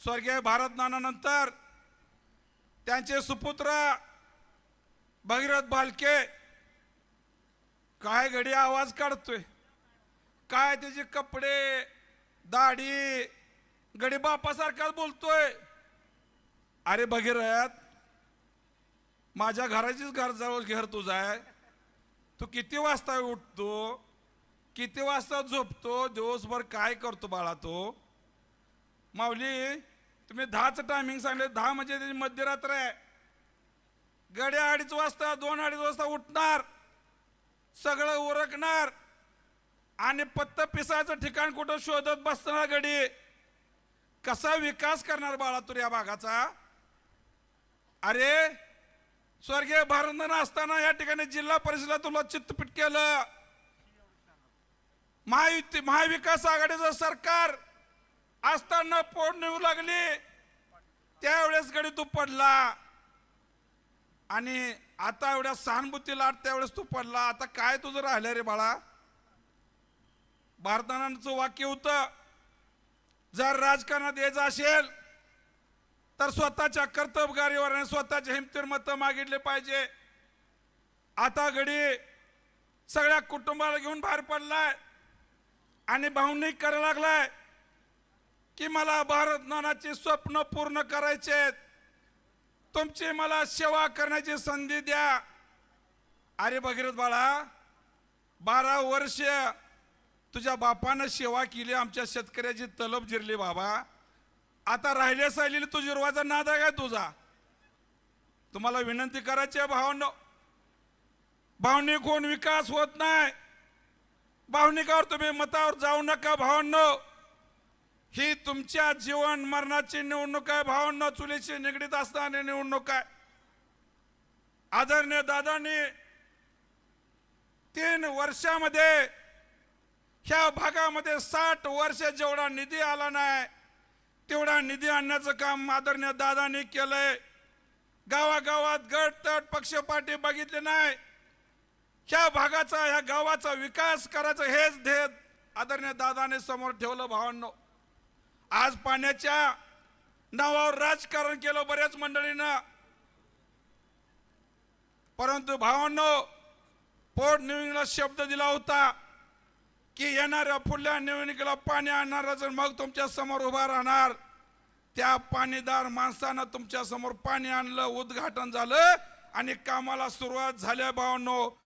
स्वर्गीय भारतनानानंतर त्यांचे सुपुत्र भगीरथ बालके काय घडी आवाज काढतोय? काय त्याचे कपडे दाढी गडी बापासारखाच बोलतोय? अरे भगीरथ माझ्या घराचीच घर जवळ घर तुझं आहे. तू किती वाजता उठतो? किती वाजता झोपतो? दिवसभर काय करतो बाळा तो? माऊली तुम्ही दहाचं टायमिंग सांगले दहा म्हणजे त्याची मध्यरात्र आहे. गड्या अडीच वाजता दोन अडीच वाजता उठणार. सगळं उरकणार. आणि पत्त पिसायचं ठिकाण कुठं शोधत बसणार गडी. कसा विकास करणार बाळा तू या भागाचा? अरे स्वर्गीय भारत असताना या ठिकाणी जिल्हा परिषदेला तुला चित्तपीठ केलं. महायुती महाविकास आघाडीचं सरकार. असताना पोट नेऊ लागली. त्यावेळेस गडी तू पडला. आणि आता एवढ्या सहानुभूती लाट त्यावेळेस तू पडला. आता काय तुझं राहिलं रे बाळा? भारतानाचं वाक्य होतं जर राजकारणात यायचं असेल तर स्वतःच्या कर्तबगारीवर आणि स्वतःच्या हिमतीवर मतं मागितले पाहिजे. आता घडी सगळ्या कुटुंबाला घेऊन बाहेर पडलाय आणि भावनिक करायला लागलाय. की मला भारत नानाची स्वप्न पूर्ण करायचे तुमची मला सेवा करण्याची संधी द्या. अरे भगीरथ बाळा बारा वर्ष तुझ्या बापानं सेवा केली आमच्या शेतकऱ्याची तलब जिरली बाबा. आता राहिले सायलेली तुझी रुवाचा नाद आहे काय तुझा? तुम्हाला विनंती करायची आहे भावनो. भावनिक होऊन विकास होत नाही. भावनिकावर तुम्ही मतावर जाऊ नका भावनो. ही तुमच्या जीवन मरणाची निवडणूक आहे भावांना चुलीशी निगडीत असणारी निवडणूक आहे. आदरणीय दादांनी तीन वर्षामध्ये ह्या भागामध्ये साठ वर्ष जेवढा निधी आला नाही तेवढा निधी आणण्याचं काम आदरणीय दादांनी केलंय. गावागावात गट तट पक्षपाठी बघितले नाही. ह्या भागाचा ह्या गावाचा विकास करायचं हेच ध्येय आदरणीय दादाने समोर ठेवलं भावांनो. आज पाण्याच्या नावावर राजकारण केलं बऱ्याच मंडळीनं. परंतु भावांनो पोट निवडणुकीला शब्द दिला होता की येणाऱ्या पुढल्या निवडणुकीला पाणी आणणार जर मग तुमच्यासमोर उभा राहणार. त्या पाणीदार माणसानं तुमच्यासमोर पाणी आणलं उद्घाटन झालं आणि कामाला सुरुवात झाल्या भावांनो.